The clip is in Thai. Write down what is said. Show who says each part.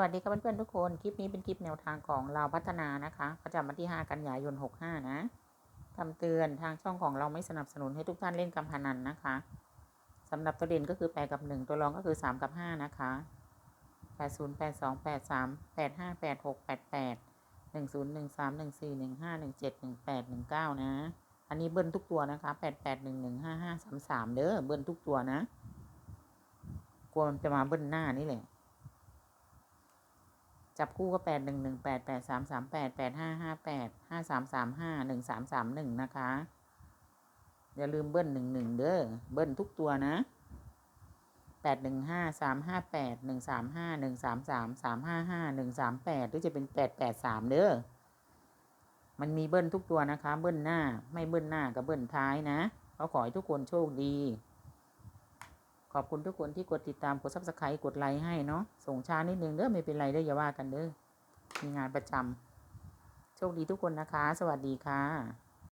Speaker 1: วัสดีครับเพื่อนๆทุกคน คลิปนี้เป็นคลิปแนวทางของเราพัฒนานะคะประจำวันที่ 5 กันยายน 65 นะคำเตือนทางช่องของเราไม่สนับสนุนให้ทุกท่านเล่นการพนันนะคะสำหรับตัวเด่นก็คือ 8 กับ 1 ตัวรองก็คือ 3 กับ 5 นะคะ 80 82 83 85 86 88 10 13 14 15 17 18 19 นะ อันนี้เบิ้ลทุกตัวนะคะ 88 11 55 33 เด้อเบิ้ลทุกตัวนะ กลัวมันจะมาเบิ้ลหน้านี่แหละ จับคู่ก็แปดหนึ่งหนึ่งแปดแปดสามสามแปดแปดห้าห้าแปดห้าสามสามห้าหนึ่งสามสามหนึ่งนะคะ อย่าลืมเบิ้ลหนึ่งหนึ่งเด้อเบิ้ลทุกตัวนะแปดหนึ่งห้าสามห้าแปดหนึ่งสามห้าหนึ่งสามสามสามห้าห้าหนึ่งสามแปดหรือจะเป็นแปดแปดสามเด้อมันมีเบิ้ลทุกตัวนะคะ เบิ้ลหน้าไม่เบิ้ลหน้ากับเบิ้ลท้ายนะก็ขอให้ทุกคนโชคดี ขอบคุณทุกคนที่กดติดตามกดซับสไครต์กดไลค์ให้เนาะส่งช้านิดนึงเด้อไม่เป็นไรเด้ออย่าว่ากันเด้อมีงานประจำโชคดีทุกคนนะคะ สวัสดีค่ะ